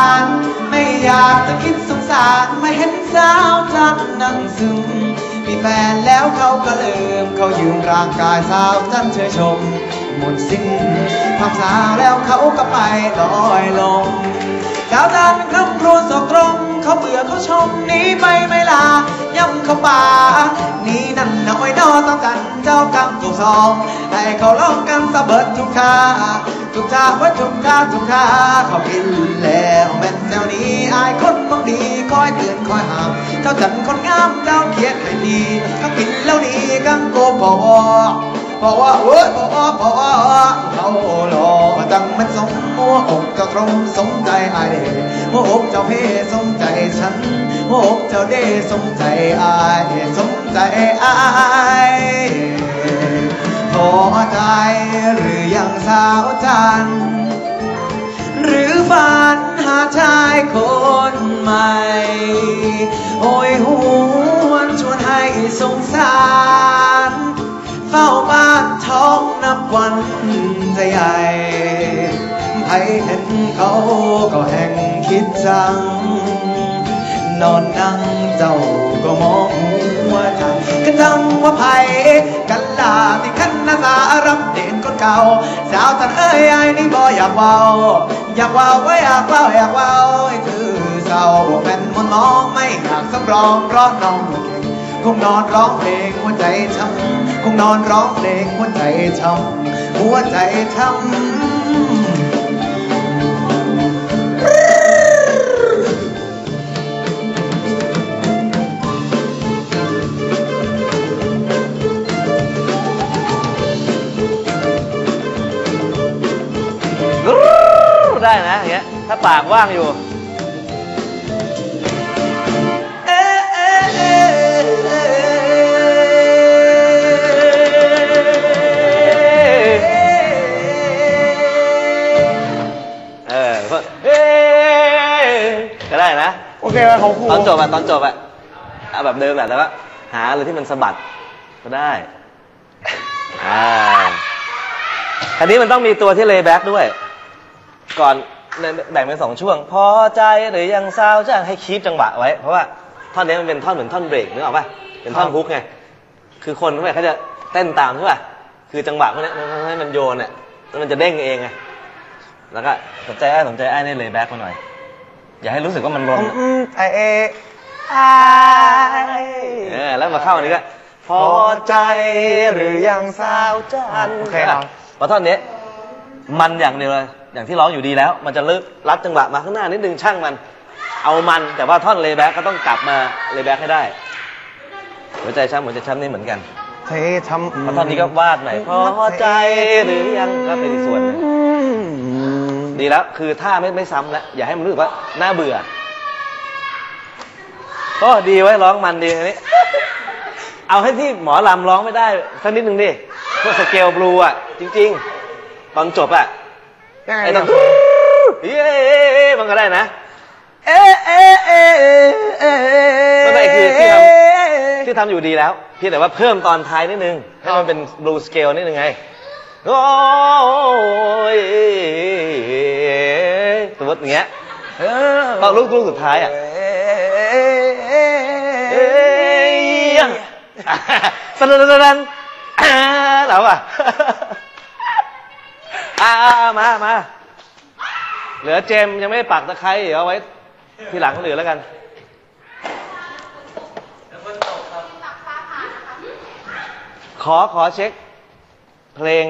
าน ไม่อยากจะคิดสงสารไม่เห็นสาวจันนั่งซึมมีแฟนแล้วเขาก็ลืม เขายืมร่างกายสาวจันเชยชม หมดสิ้นความสาแล้วเขาก็ไปลอยลงดาวจันคร่ำครวสอกตรง เขาเบื่อเขาชมนี้ไปไม่ลาย่ำเขาป่า นี่นั่นน้อยนอสาวจันเจ้ากรรมถูกสองให้เขาลองกันสะเบิดทุกคาทุกชาว่าทุกคาทุกคาเขากินแล้วแม่นแนวนี้อายคนบางดีคอยเตือนคอยห้ามเจ้าจันคนงามเจ้าเขียนให้ดีเขากินแล้วดีกังโกพอพอว่าเอ้ยพอพอเขาหล่อจังมันสมหัวอกเจ้าตรงสมใจไอ้หัวอกเจ้าเพสมใจฉันหัวอกเจ้าเดสมใจไอสม ใจไอ้พอใจหรือยังสาวจัน หรือฝันหาชายคนใหม่ โอ้ยหวนชวนให้สงสาร เฝ้าบ้านท้องนับวันจะใหญ่ใครเห็นเขาก็แห่งคิดจัง นอนนั่งเจ้าก็มองหัวจังกันจำว่าไผกันลาที่คันนาสารับเด่นคนเก่า สาวตันเอ้ยไอ้นี่บ่อยากเว้าอยากเว้าไว้อยากเว้าอยากเว้าให้คือเศร้าแม่นมันมองไม่อยากสำรองเพราะน้องเก่งคงนอนร้องเพลงหัวใจช้ำคงนอนร้องเพลงหัวใจช้ำหัวใจช้ำ อย่างเงี้ยถ้าปากว่างอยู่เออก็เอ๊ะก็ได้นะ โอเคไหมของครูตอนจบอะตอนจบอะเอาแบบเดิมแหละแต่ว่าหาอะไรที่มันสะบัดก็ได้อ่าอันนี้มันต้องมีตัวที่เลย์แบ็กด้วย ก่อน แบ่งเป็นสองช่วง พอใจหรือยังเศร้าจะให้คีปจังหวะไว้ เพราะว่าท่อนนี้มันเป็นท่อนเหมือนท่อนเบรกนึกออกป่ะเป็นท่อนฮุกไงคือคนเขาเขาจะเต้นตามใช่ป่ะคือจังหวะพวกนี้มันให้มันโยนเนี่ยแล้วมันจะเด้งเองไงแล้วก็สนใจไอ้สนใจไอ้นี่เลย์แบ็กมาหน่อย อย่าให้รู้สึกว่ามันร้อนอืมไอเอไอเออแล้วมาเข้าอันนี้ก็พอใจหรือยังสาวจันโอเคครับพอท่อนนี้มันอย่างเดียวเลย อย่างที่ร้องอยู่ดีแล้ว มันจะลึกรัดจังหวะมาข้างหน้านิดนึงช่างมัน เอามันแต่ว่าท่อนเลย์แบ็กก็ต้องกลับมาเลย์แบ็กให้ได้หัวใจช้ำหัวใจช้ำนี่เหมือนกันเททำเพราะท่อนนี้ก็วาดหน่อยพอใจหรือยังก็เป็นอีกส่วนหนึ่งดีแล้วคือท่าไม่ไม่ซ้ำแล้วอย่าให้มันรู้สึกว่าน่าเบื่อโอ้ดีไว้ยร้องมันดีอันนี้ เอาให้ที่หมอลำร้องไม่ได้สักนิดหนึ่งดิพวกสเกลบลูอะ จริง ๆ ตอนจบอะ ยังไงไอ้ตอนนะเย้มันก็ได้นะ เอ๊ะเอ๊ะเอ๊ะเอ๊ะไม่คือที่ทำที่ทำอยู่ดีแล้วเพียงแต่ว่าเพิ่มตอนท้ายนิดนึง ให้มันเป็นบลูสเกลนิดนึงไงโอ้ยสมมติอย่างเงี้ยตอนลูกลูกสุดท้ายอะเอ๊ะเอ๊ะเอ๊ะเอ้ยยังสนันสนันเราอะ อ่ามามาเหลือเจมส์ยังไม่ได้ปักตะไคร้เดี๋ยวเอาไว้ ทีหลังเหลือแล้วกัน ขอขอเช็ค เพลง